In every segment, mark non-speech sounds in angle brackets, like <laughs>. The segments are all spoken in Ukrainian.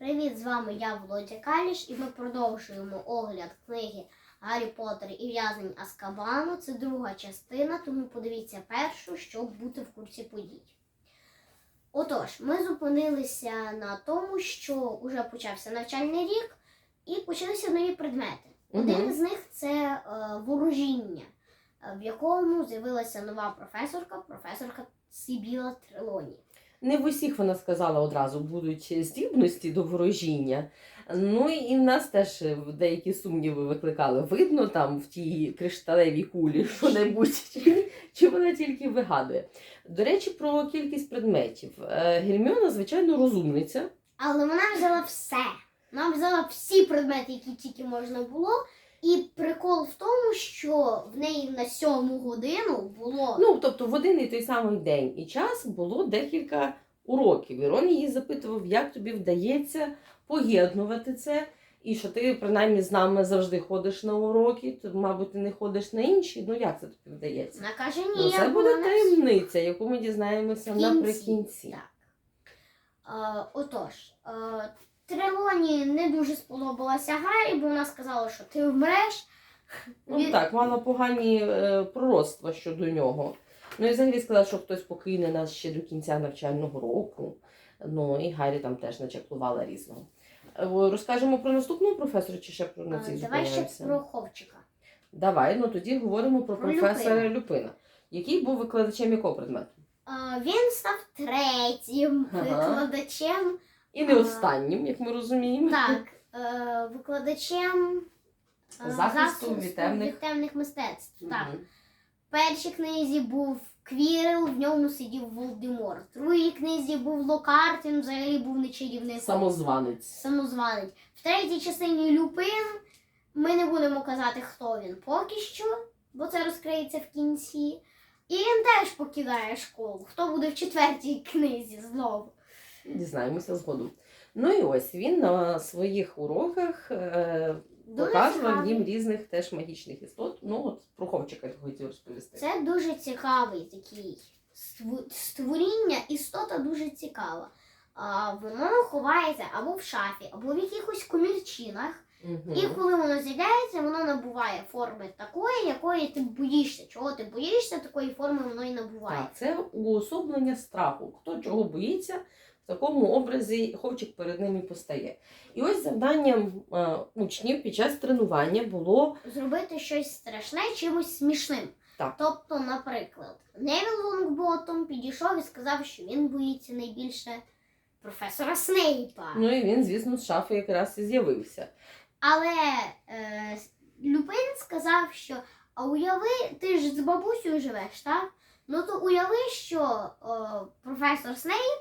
Привіт, з вами я Володя Каліш, і ми продовжуємо огляд книги Гаррі Поттер і в'язень Аскабану. Це друга частина, тому подивіться першу, щоб бути в курсі подій. Отож, ми зупинилися на тому, що вже почався навчальний рік і почалися нові предмети. Один Мгм. з них це е, ворожіння, в якому з'явилася нова професорка, професорка Сібіла Трелоні. Не в усіх вона сказала одразу будуть здібності до ворожіння. Ну і в нас теж деякі сумніви викликали. Видно там в тій кришталевій кулі що-небудь, чи, чи вона тільки вигадує. До речі, про кількість предметів. Е, Герміона, звичайно, розумниця. Але вона взяла все. Вона взяла всі предмети, які тільки можна було. І прикол в тому, що в неї на сьому годину було Ну, тобто в один і той самий день і час було декілька уроків. І Рон її запитував, як тобі вдається поєднувати це. І що ти принаймні з нами завжди ходиш на уроки, то, мабуть, ти не ходиш на інші. Ну як це тобі вдається? вона каже, ні, Ну, я це була буде на таємниця, яку ми дізнаємося В кінці, наприкінці. Так. Е, отож, е, Трелоні не дуже сподобалася Гаррі, бо вона сказала, що ти вмреш. Ну так, мала погані е, пророцтва щодо нього. Ну і взагалі сказала, що хтось покине нас ще до кінця навчального року. Ну і Гаррі там теж начеклувала різного. Е, Розкажемо про наступного професора чи ще про на Е, цих Давай ще про ховчика. Давай, ну тоді говоримо про, Про професора Люпина. Люпина. який був викладачем якого предмету? Він став третім Ага. викладачем. І не останнім, як ми розуміємо. Так, е, викладачем е, Захисту від темних. мистецтв. Так. Мгм. В першій книзі був Квірел, в ньому сидів Волдеморт. В другій книзі був Локарт, він взагалі був не чарівник. Самозванець. самозванець. В третій частині Люпин ми не будемо казати, хто він поки що, бо це розкриється в кінці. І він теж покидає школу. Хто буде в четвертій книзі знову? Дізнаємося згодом. Ну і ось він на своїх уроках е, Дуже показував цікавий. їм різних теж магічних істот. Ну, от про ховчика я хотів розповісти. Це дуже цікавий такий ству- створіння, істота дуже цікава. А, воно ховається або в шафі, або в якихось комірчинах. Мгм. І коли воно з'являється, воно набуває форми такої, якої ти боїшся. Чого ти боїшся, такої форми воно і набуває. Так, це уособлення страху. Хто чого боїться, в такому образі ховчик перед ним і постає. І ось завданням учнів під час тренування було Зробити щось страшне чимось смішним. Так. Тобто, наприклад, Невіл Лонгботом підійшов і сказав, що він боїться найбільше професора Снейпа. ну і він, звісно, з шафи якраз і з'явився. Але е, Люпин сказав, що а уяви, ти ж з бабусею живеш, так? Ну то уяви, що е, професор Снейп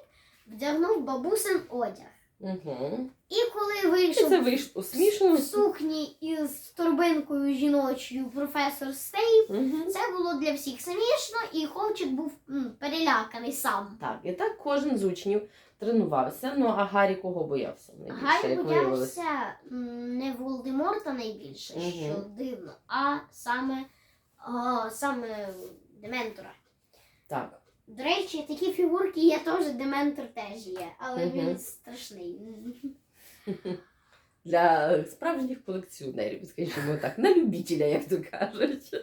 вдягнув бабусин одяг. Угу. І коли І вийшов це вийшло смішно. в сукні із торбинкою жіночою професор Снейп, Угу. це було для всіх смішно, і хлопчик був м, переляканий сам. Так, і так кожен з учнів тренувався. Ну а Гаррі кого боявся? Найбільше, Гаррі як виявилось? боявся м, не Волдеморта найбільше, Мгм. що дивно, а саме, а, саме Дементора. Так. До речі, такі фігурки є теж, Дементор теж є, але Мгм. він страшний. <laughs> Для справжніх колекціонерів, скажімо так, на любителя, як то кажуть.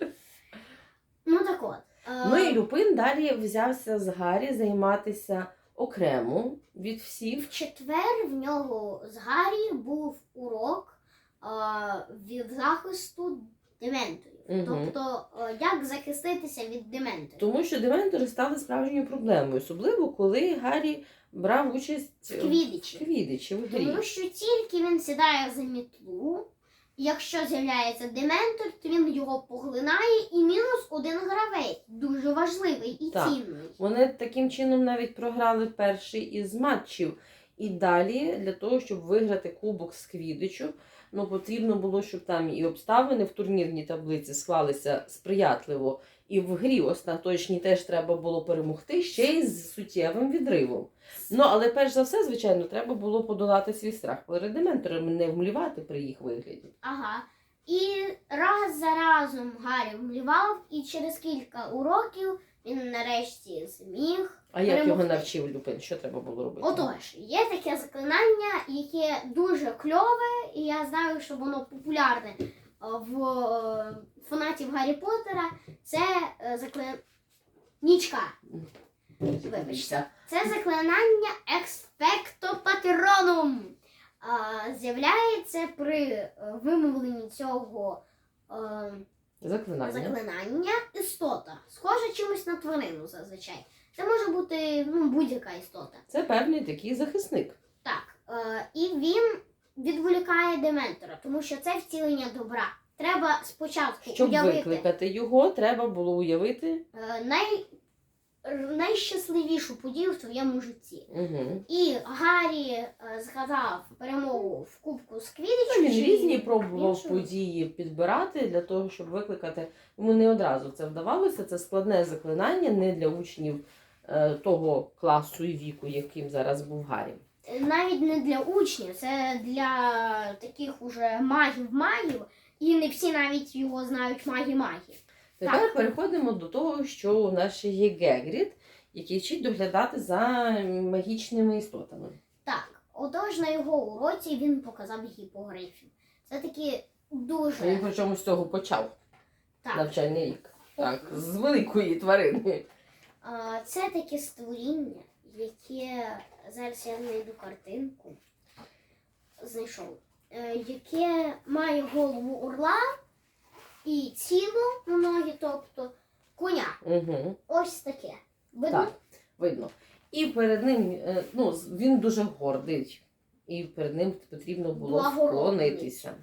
Ну так от. е, Ну і Люпин далі взявся з Гаррі займатися окремо від всіх. В четвер в нього з Гаррі був урок е, від захисту дементорів. Тобто, як захиститися від дементорів. Тому що дементори стали справжньою проблемою, особливо коли Гаррі брав участь В Квідичі. в Квідичі, в грі. Тому що тільки він сідає за мітлу, якщо з'являється дементор, то він його поглинає і мінус один гравець. Дуже важливий і Так. цінний. Вони таким чином навіть програли перший із матчів. І далі, для того, щоб виграти кубок з Квідичу, ну потрібно було, щоб там і обставини в турнірній таблиці склалися сприятливо, і в грі остаточній теж треба було перемогти ще й з суттєвим відривом. Ну але перш за все, звичайно, треба було подолати свій страх перед дементорами, не вмлівати при їх вигляді. Ага. І раз за разом Гаррі вмлівав, і через кілька уроків він нарешті зміг. А як його навчив Люпин? Що треба було робити? Отож, є таке заклинання, яке дуже кльове, і я знаю, що воно популярне е, в е, фанатів Гаррі Поттера. Це е, заклинання. Нічка. Вибачте. Це заклинання Expecto Patronum. А, З'являється при е, вимовленні цього е, Заклинання. заклинання істота. Схожа чимось на тварину зазвичай. Це може бути ну, будь-яка істота. Це певний такий захисник. Так. Е, і він відволікає Дементора, тому що це втілення добра. Треба спочатку Щоб уявити викликати його, треба було уявити. е, най... найщасливішу подію в твоєму житті. Угу. І Гаррі е, згадав перемогу в Кубку з Квідичу. Він різні пробував іншого? події підбирати для того, щоб викликати. Йому не одразу це вдавалося. Це складне заклинання не для учнів е, того класу і віку, яким зараз був Гаррі. Навіть не для учнів, це для таких уже магів-магів, і не всі навіть його знають магі-маги. Тепер Так. переходимо до того, що у нас ще є Гегрід, який вчить доглядати за магічними істотами. Так, отож на його уроці він показав гіпогрифів. Це такі Він дуже причому з цього почав так. навчальний рік. Так, з великої тварини. А, Це таке створіння, яке зараз я знайду картинку. Знайшов. Е, Яке має голову орла і тіло на ноги, тобто коня. Угу. Ось таке. Видно? Так, видно. І перед ним, е, ну, він дуже гордий, і перед ним потрібно було вклонитися.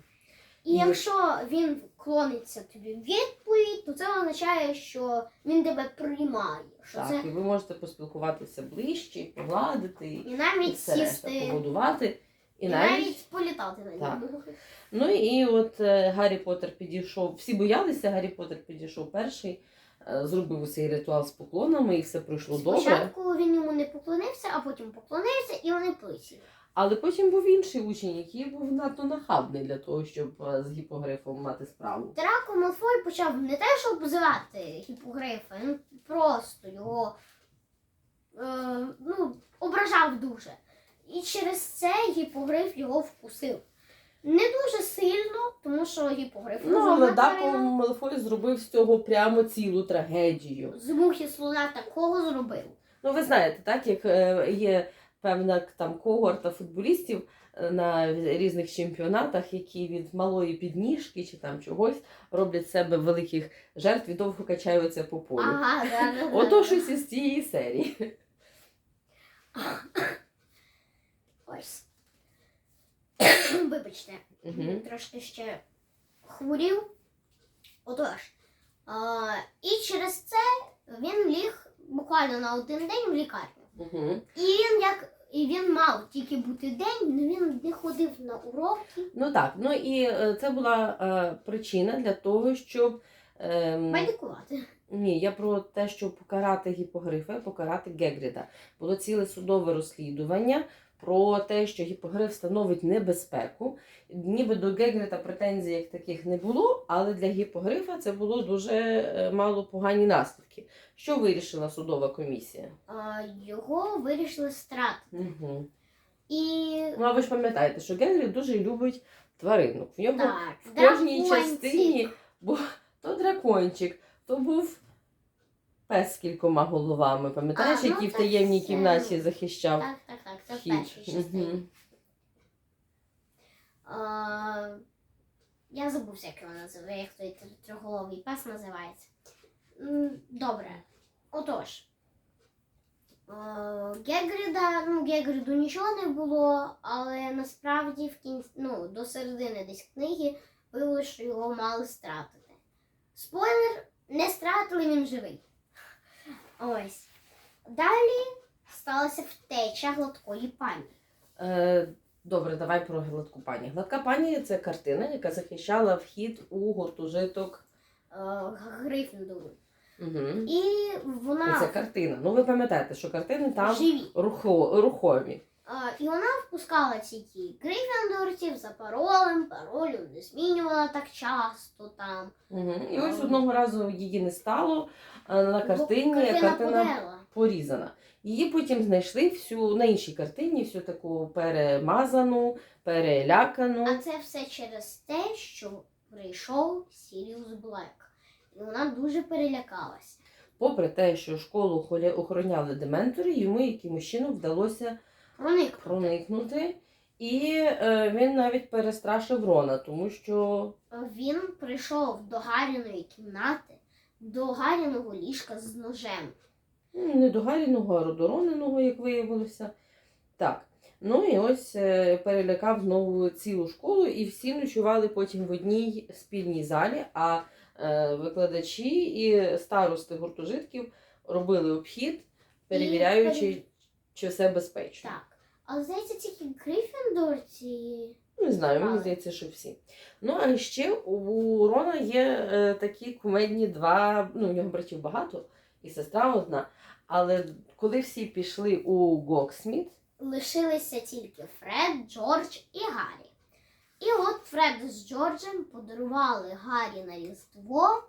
І І- якщо він вклониться тобі в відповідь, то це означає, що він тебе приймає. Що Так, це і ви можете поспілкуватися ближче, погладити, і, і навіть все решта, сісти, погодувати. І, навіть... навіть політати на Так. Ну і от е, Гаррі Поттер підійшов, всі боялися, Гаррі Поттер підійшов перший, е, зробив цей ритуал з поклонами, і все пройшло добре. Спочатку він йому не поклонився, а потім поклонився, і вони плисі. Але потім був інший учень, який був надто нахабний для того, щоб е, з гіпогрифом мати справу. Драко Малфой почав не те, щоб обзивати гіпогрифа, він просто його е, ну, ображав дуже. І через це гіпогриф його вкусив. Не дуже сильно, тому що гіпогриф Ну, але Дако. Малфой зробив з цього прямо цілу трагедію. з мухи слона такого зробив. Ну, ви знаєте, так як е, є певна там когорта футболістів е, на різних чемпіонатах, які від малої підніжки чи там чогось роблять себе великих жертв і довго качаються по полю. Ага, да, да, да. Ото щось із цієї серії. <laughs> Ось. <coughs> Вибачте. Мгм. трошки ще хворів. Отож. А, і через це він ліг буквально на один день в лікарню. Мгм. І він як і він мав тільки бути день, але він не ходив на уроки. Ну так, ну і е, це була е, причина для того, щоб. ем, Медикувати. Ні, я про те, щоб покарати гіпогрифа, покарати Гегріда. Було ціле судове розслідування про те, що гіпогриф становить небезпеку. Ніби до Гегріда претензій як таких не було, але для гіпогрифа це було дуже е, мало погані наслідки. Що вирішила судова комісія? А, його вирішили страт. Угу. І Ну, а ви ж пам'ятаєте, що Гегрід дуже любить тваринок. В нього так, в кожній дракончик. частині був то дракончик, то був пес з кількома головами. Пам'ятаєш, ну, який в таємній кімнаті захищав Так, це в першій частині. А, я забувся, як його називає, як той тр- триголовий пес називається. М, Добре. Отож. е, Гегріда, ну, Гегріду нічого не було, але насправді в кінці, ну, до середини десь книги виявилося, що його мали стратити. Спойлер, не стратили, він живий. Ось. Далі сталася втеча гладкої пані. Е, Добре, давай про гладку пані. Гладка пані це картина, яка захищала вхід у гуртожиток. е, Грифіндору. Угу. І вона Це картина. Ну ви пам'ятаєте, що картини там живі. рухо, рухомі. А, і вона впускала ці грифіндорців за паролем, паролю не змінювала так часто там. Угу. І ось одного разу її не стало а на Бо картині. картина Картина порізана. Її потім знайшли всю на іншій картині, всю таку перемазану, перелякану. А це все через те, що прийшов Сіріус Блек. І вона дуже перелякалася. Попри те, що школу охороняли дементори, йому якимось чином вдалося Проник. проникнути. І е, він навіть перестрашив Рона, тому що Він прийшов до Гаріної кімнати, до Гаріного ліжка з ножем. Ну, не до Гаріного, а до Рониного, як виявилося. Так. Ну і ось е, перелякав знову цілу школу, і всі ночували потім в одній спільній залі. А е, викладачі і старости гуртожитків робили обхід, перевіряючи, пере- чи все безпечно. Так. Але здається, тільки Грифіндорці. Не знаю, мені здається, що всі. Ну, а ще у Рона є е, такі кумедні два, ну, у нього братів багато, і сестра одна. Але коли всі пішли у Гоксміт, Лишилися тільки Фред, Джордж і Гаррі. І от Фред з Джорджем подарували Гаррі на Різдво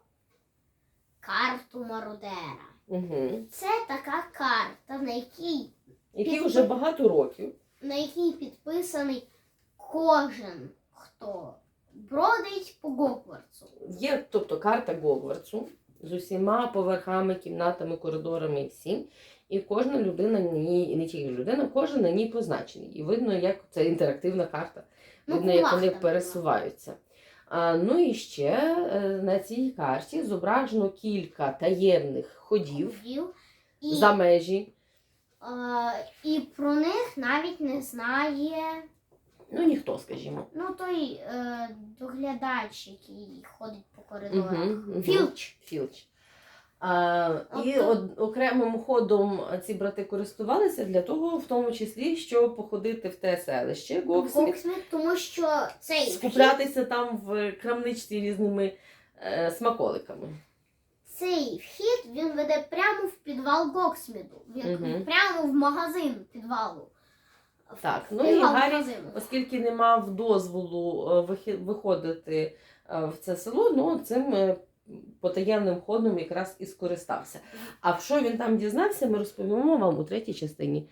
карту Мародера. угу. Це така карта, на якій, який Під- вже багато років, на якій підписаний кожен, хто бродить по Гогвартсу. є, тобто карта Гогвартсу з усіма поверхами, кімнатами, коридорами і всім. І кожна людина на ній, і не тільки людина, кожен на ній позначений. І видно, як це інтерактивна карта. Ну, Видно, як вони пересуваються. А, ну і ще е, на цій карті зображено кілька таємних ходів. І, за межі. і про них навіть не знає Ну ніхто, скажімо. ну, той е, доглядач, який ходить по коридорах. Мгм, мгм. Філч. Філч. А, і од, окремим ходом ці брати користувалися для того, в тому числі, щоб походити в те селище Гоксміт, Гоксміт, тому що цей вхід, скуплятися там в крамничці різними е, смаколиками. цей вхід він веде прямо в підвал Гоксміду. Він Мгм. прямо в магазин підвалу. Так, ну і Гаррі оскільки не мав дозволу е, виходити е, в це село, ну цим е, потаємним ходом якраз і скористався. А в що він там дізнався, ми розповімо вам у третій частині